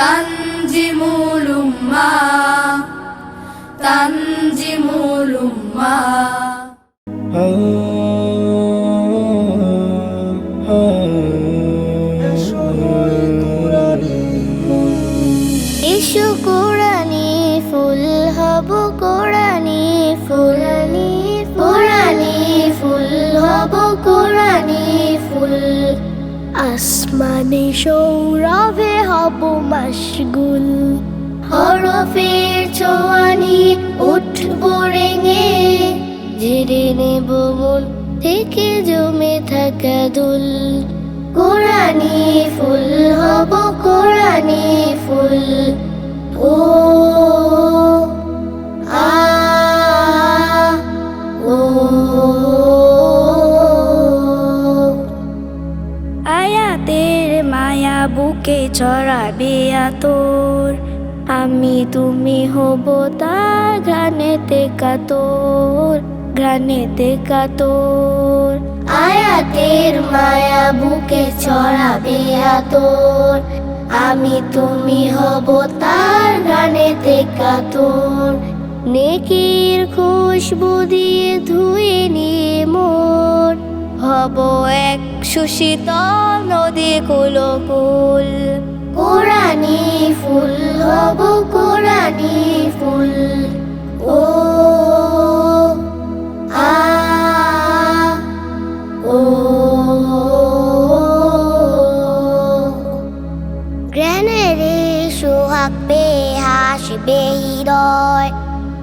তানজিমুল উম্মা তানজিমুল এসো কোরআনি ফুল হব কোরআনি ফুলানি কোরআনি ফুল হব ফুল আসমানে সৌরভে হব মাসগুল হরফের চোয়ানি উঠব রেঙে। ঝেড়ে নেব মন থেকে জমে থাকা দুল। কোরআনি ফুল আয়াতের মায়া বুকে ছড়াবে আতর। আমি তুমি হব তার ঘ্রাণেতে কাতর ঘ্রাণেতে কাতর। আয়াতের মায়া বুকে ছড়াবে আতর। আমি তুমি হব তার ঘ্রাণেতে কাতর। নেকির খুশবু দিয়ে ধুয়ে নিয়ে মোর। হব এক সুশীতল নদী কুলকুল। কোরআনি ফুল, হব কোরআনি ফুল। ও, আ, ও। গ্রেনেরে সোহাগ পে, হাসবে হৃদয়।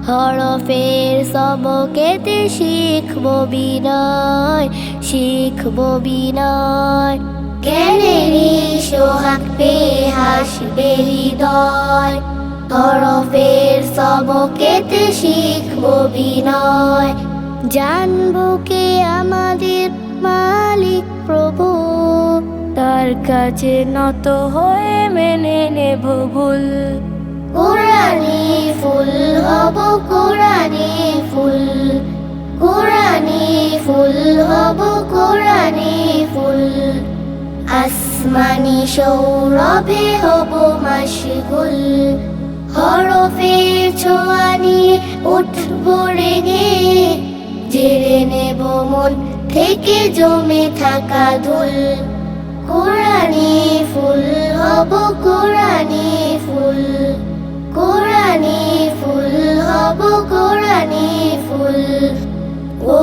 হরফের সবকেতে শিখব বিনয় শিখব বিনয়। জ্ঞানেরই সোহাগ পে হাসবে হৃদয় হরফের সবকেতে শিখব বিনয়। জানব কে আমাদের মালিক প্রভু, তার কাছে নত হয়ে মেনে নেব ভুল। কোরআনি ফুল হব, কোরআনি ফুল। কোরআনি ফুল হব, কোরআনি ফুল। আসমানি সৌরভে হব মাসগুল হরফের ছোয়ানি উঠব রেগে। জেরে নেব মন থেকে জমে থাকা ধুল। কোরআনি ফুল হব, কোরআনি ফুল। কোরআনি ফুল হব কোরআনি ফুল ও